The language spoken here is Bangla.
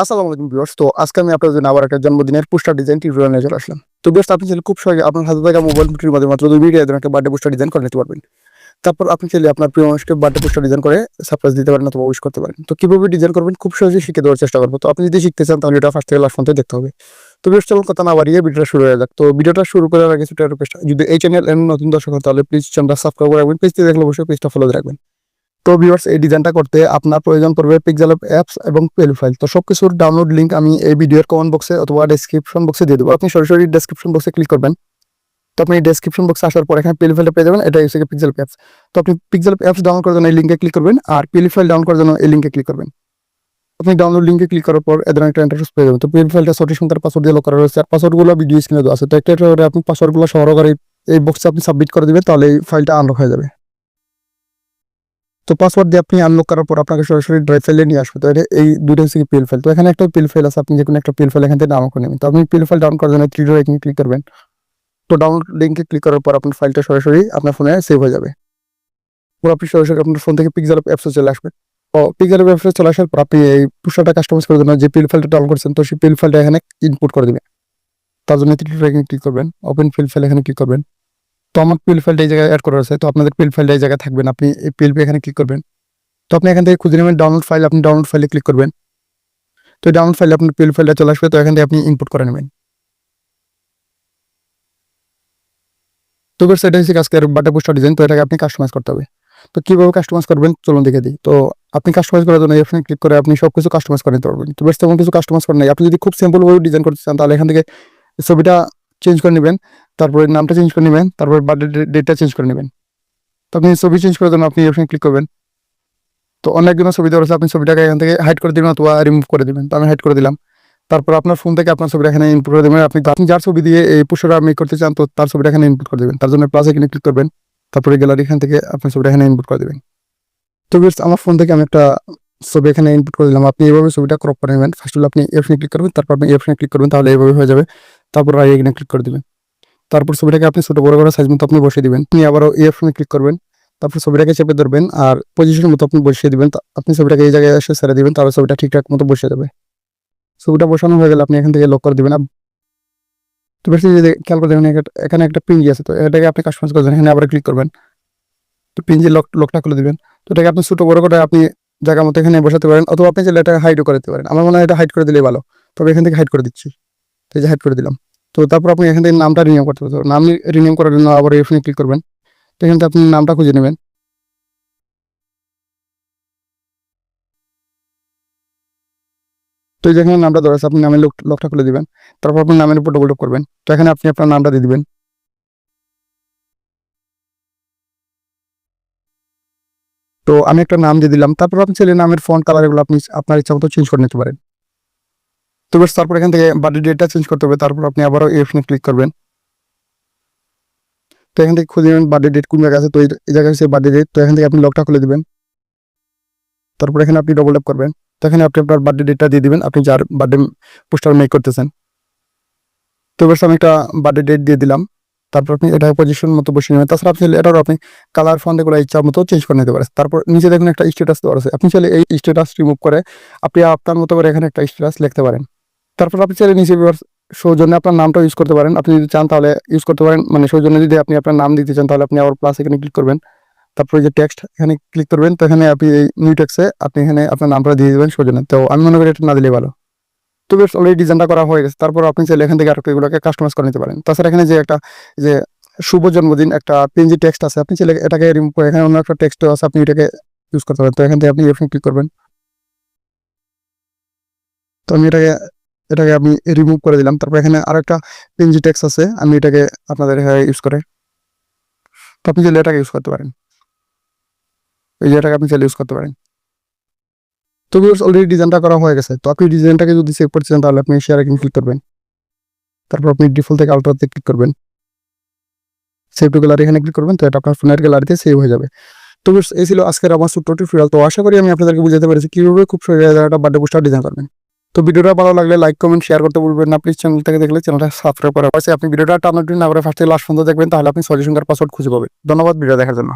আসসালামু আলাইকুম ভিউয়ার্স। তো আজকে আমি আপনাদের আবার একটা জন্মদিনের পোস্টার ডিজাইন টিউটোরিয়াল নিয়ে চলে আসলাম। তো আপনি চাইলে খুব সহজে আপনার হাতে থাকা মোবাইল ফোনটির মধ্যে মাত্র দুই মিনিটে একটা বার্থডে পোস্টার ডিজাইন করে নিতে পারবেন। তারপর আপনি চাইলে আপনার প্রিয় মানুষকে বার্থডে পোস্টার ডিজাইন করে সারপ্রাইজ দিতে পারেন অথবা উইশ করতে পারেন। তো কীভাবে ডিজাইন করবেন খুব সহজে শিখে দেওয়ার চেষ্টা করব। তো আপনি যদি শিখতে চান তাহলে এটা ফার্স্ট থেকে লাস্ট পর্যন্ত দেখতে হবে। তো চলুন কথা না বাড়িয়ে ভিডিওটা শুরু হয়ে যাক। তো ভিডিওটা শুরু করার আগে ছোট রিকোয়েস্ট যদি এই চ্যানেল নতুন দর্শক তাহলে প্লিজ চ্যানেলটা সাবস্ক্রাইব করে রাখবেন। পেজটি দেখলে অবশ্যই পেজটা ফলো রাখবেন। তো ভিউয়ার্স এই ডিজাইনটা করতে আপনার প্রয়োজন পড়বে পিক্সেল অ্যাপস এবং পেল ফাইল তো সব কিছুর ডাউনলোড লিঙ্ক আমি এই ভিডিওর কমেন্ট বক্সে অথবা ডেসক্রিপশন বক্সে দিয়ে দেবো। আপনি সরাসরি ডেসক্রিপশন বক্সে ক্লিক করবেন। তো আপনি ডেসক্রিপশন বক্সে আসার পর এখানে পেল ফাইলটা পেয়ে যাবেন। এটা হচ্ছে পিক্সেল অ্যাপস তো আপনি পিক্সেল অ্যাপস ডাউনলোড করার জন্য এই লিঙ্কে ক্লিক করবেন আর পেল ফাইল ডাউনলোড করার জন্য এই লিঙ্কে ক্লিক করবেন। আপনি ডাউনলোড লিঙ্কে ক্লিক করার পর এদের একটা ইন্টারফেস পেয়ে যাবেন। তো পেল ফাইলটা সঠিক সংখ্যার পাসওয়ার্ড দিয়ে লক করা রয়েছে। আর পাসওয়ার্ডগুলো ভিডিও স্ক্রিনে দেওয়া আছে। তো একটা আপনি পাসওয়ার্ডগুলো সহকারে এই বক্সে আপনি সাবমিট করে দিবেন, তাহলে এই ফাইলটা আনলক হয়ে যাবে। তো পাসওয়ার্ড দিয়ে আপনি আনলক করার পর আপনাকে সরাসরি ড্রাইভ ফাইলে নিয়ে আসবে। তো এই দুটো হচ্ছে পিল ফাইল তো এখানে একটা পিল ফাইল আছে, আপনি যে কোনো একটা পিল ফাইল এখান থেকে ডাউনলোড করে নেবেন। তো আপনি পিল ফাইল ডাউনলোড করার জন্য থ্রি ডট ক্লিক করবেন। তো ডাউনলোড লিঙ্কে ক্লিক করার পর আপনার ফাইলটা সরাসরি আপনার ফোনে সেভ হয়ে যাবে। পুরো আপনি সরাসরি আপনার ফোন থেকে পিকজার অ্যাপসে চলে আসবে। তো পিকজার অ্যাপসে চলে আসার পর আপনি এই পুষাটা কাস্টমাইজ করার জন্য যে পিল ফাইলটা ডাউনলোড করছেন, তো সেই পিল ফাইলটা এখানে ইনপুট করে দিবেন তার জন্য থ্রি ডট ক্লিক করবেন। ওপেন পিএল ফাইল এখানে ক্লিক করবেন। তো আমার পিএল ফাইলটা এই জায়গায় অ্যাড করা আছে। তো আপনাদের পিএল ফাইলটা এই জায়গায় থাকবেন। আপনি এই পিএল এখানে ক্লিক করবেন। তো আপনি এখান থেকে খুঁজে নেবেন ডাউনলোড ফাইল আপনি ডাউনলোড ফাইলে ক্লিক করবেন। তো ডাউনলোড ফাইলে আপনার পিএল ফাইলটা চলে আসবে। তো এখান থেকে আপনি ইনপুট করে নেবেন। তো সেটা হচ্ছে আজকের বাটা পোস্টার ডিজাইন তো এটাকে আপনি কাস্টমাইজ করতে হবে। তো কীভাবে কাস্টমাইজ করবেন? চলুন দেখে দিই। তো আপনি কাস্টমাইজ করার জন্য এখানে ক্লিক করে আপনি সব কিছু কাস্টমাইজ করে নিতে পারবেন। তো বেশ তেমন কিছু কাস্টমাইজ করেন নাই। আপনি যদি খুব সিম্পল ভাবে ডিজাইন করতে চান, তাহলে এখান থেকে ছবিটা চেঞ্জ করে নেবেন। তারপরে নামটা চেঞ্জ করে নেবেন, তারপরে বার্থডে ডেটটা চেঞ্জ করে নেবেন। তো আপনি ছবি চেঞ্জ করার জন্য আপনি এখানে ক্লিক করবেন। তো অনেকগুলো ছবি দেওয়া আছে আপনি ছবিটাকে এখান থেকে হাইড করে দিবেন অথবা রিমুভ করে দিবেন। তো আমি হাইড করে দিলাম। তারপর আপনার ফোন থেকে আপনার ছবিটা এখানে ইনপুট করে দেবেন। আপনি আপনি যার ছবি দিয়ে এই পুষ্পটা মেক করতে চান, তো তার ছবিটা এখানে ইনপুট করে দেবেন। তার জন্য প্লাস এখানে ক্লিক করবেন। তারপরে গ্যালারি এখান থেকে আপনার ছবিটা এখানে ইনপুট করে দেবেন। তো আমার ফোন থেকে আমি একটা ছবি এখানে ইনপুট করে দিলাম। আপনি এইভাবে ছবিটা ক্রপ করে নেবেন। ফার্স্ট হলো আপনি এফনে ক্লিক করবেন, তারপর আপনি এফনে ক্লিক করবেন, তাহলে এইভাবে হয়ে যাবে। তারপর আই এখানে ক্লিক করে দিবেন। তারপর ছবিটাকে আপনি ছোট বড় করে সাইজ মতো আপনি বসিয়ে দিবেন। আপনি আবারও এফনে ক্লিক করবেন, তারপর ছবিটাকে চেপে ধরবেন আর পজিশন মতো আপনি বসিয়ে দিবেন। আপনি ছবিটাকে এই জায়গায় এসে ছেড়ে দিবেন, তাহলে ছবিটা ঠিকঠাক মতো বসে যাবে। ছবিটা বসানো হয়ে গেলে আপনি এখান থেকে লক করে দিবেন। তো বেশি যদি খেয়াল করে দেখেন, এখানে- একটা পিঞ্জি আছে, তো এটাকে আপনি কাস্টমাইজ করবেন এখানে আবার ক্লিক করবেন। তো পিঞ্জি লক লকটা খুলে দিবেন। তো এটাকে আপনি ছোট বড় করে আপনি জায়গা মতো এখানে বসাতে পারেন, অথবা আপনি চাইলে এটা হাইডও করে দিতে পারেন। আমার মনে হয় এটা হাইড করে দিলেই ভালো। তবে এখান থেকে হাইড করে দিচ্ছি। তো এই যে হাইড করে দিলাম। তো তারপর আপনি এখান থেকে নামটা রিনিউম করতে পারবেন নাম রিনিউম করার জন্য আবার এখানে ক্লিক করবেন। তো এখান থেকে আপনি নামটা খুঁজে নেবেন। তো যেখানে নামটা ধরা আছে আপনি নামের লোক লকটা খুলে দিবেন। তারপর আপনি নামের উপর ডবল করবেন। তো এখানে আপনি আপনার নামটা দিয়ে দিবেন। তো আমি একটা নাম দিয়ে দিলাম। তারপর আপনি চাইলে নামের ফন্ট কালার এগুলো আপনি আপনার ইচ্ছা মতো চেঞ্জ করে নিতে পারেন। তো বেশ, তারপর এখান থেকে বার্থডে ডেটটা চেঞ্জ করতে হবে, তারপর আপনি আবারও এফনে ক্লিক করবেন। তো এখান থেকে খুঁজে নেবেন বার্থডে ডেট কোন জায়গায় আছে, তো এই এই জায়গায় হচ্ছে বার্থডে ডেট তো এখান থেকে আপনি লকটা খুলে দেবেন। তারপর এখানে আপনি ডবল ট্যাপ করবেন। তো এখানে আপনি আপনার বার্থডে ডেটটা দিয়ে দিবেন, আপনি যার বার্থডে পোস্টার মেক করতেছেন। তো এবার আমি একটা বার্থডে ডেট দিয়ে দিলাম। তারপর আপনি এটা পজিশন মতো বসিয়ে নেবেন। তাছাড়া আপনি এটারও আপনি কালার ফন্ট এগুলো ইচ্ছা মতো চেঞ্জ করে নিতে পারেন। তারপর নিচে দেখুন একটা স্ট্যাটাস দেওয়া আছে। আপনি চাইলে এই স্ট্যাটাস রিমুভ করে আপনি আপনার মতো করে এখানে একটা স্ট্যাটাস লিখতে পারেন। তারপর আপনি চাইলে নিচে সৌজন্যে আপনার নামটা ইউজ করতে পারেন। আপনি যদি চান তাহলে ইউজ করতে পারেন। মানে সৌজন্য যদি আপনি আপনার নাম দিতে চান, তাহলে আপনি আবার প্লাস এখানে ক্লিক করবেন। তারপরে যে টেক্সট এখানে ক্লিক করবেন, তো এখানে আপনি এই নিউ টেক্সে আপনি এখানে আপনার নামটা দিয়ে দেবেন সৌজন্যে। তো আমি মনে করি এটা না দিলে ভালো। তো বেশ অলরেডি ডিজাইনটা করা হয়ে গেছে। তারপর আপনি চাইলে এখান থেকে আরেকটা এগুলোকে কাস্টমাইজ করে নিতে পারেন। তাছাড়া এখানে যে একটা যে শুভ জন্মদিন, একটা পিএনজি টেক্সট আছে, আপনি চাইলে এটাকে রিমুভ করে এখানে অন্য একটা টেক্সট আছে, আপনি এটাকে ইউজ করতে পারেন। তো এখান থেকে আপনি এখানে ক্লিক করবেন। তো আমি এটাকে এটাকে আমি রিমুভ করে দিলাম। তারপর এখানে আর একটা পিএনজি টেক্স আছে, আমি এটাকে আপনাদের ইউজ করে। তো আপনি চাইলে এটাকে ইউজ করতে পারেন। এই যে আপনি চাইলে ইউজ করতে পারেন। তো ভিউর্স অলরেডি ডিজাইনটা করা হয়ে গেছে। তো আপনি ডিজাইনটাকে যদি সেভ করতে চান, তাহলে আপনি শেয়ার এখানে ক্লিক করবেন। তারপর আপনি ডিফল্ট থেকে আলট্রাতে ক্লিক করবেন। সেভ টু গ্যালারি এখানে ক্লিক করবেন। তো এটা আপনার ফোনের গ্যালারিতে সেভ হয়ে যাবে। তো এই ছিল আজকের আমার ছোট্ট টিউটোরিয়াল তো আশা করি আমি আপনাদেরকে বুঝাতে পেরেছি কীভাবে খুব সহজে একটা বার্থডে পোস্টার ডিজাইন করবেন। তো ভিডিওটা ভালো লাগলে লাইক কমেন্ট শেয়ার করতে বলবেন না। প্লিজ চ্যানেল থেকে দেখলে চ্যানেলটা সাবস্ক্রাইব করা পাশে আপনি ভিডিওটা টানার জন্য আবার ফার্স্ট থেকে লাস্ট পর্যন্ত দেখবেন, তাহলে আপনি সলিউশন পাসওয়ার্ড খুঁজে পাবেন। ধন্যবাদ ভিডিও দেখার জন্য।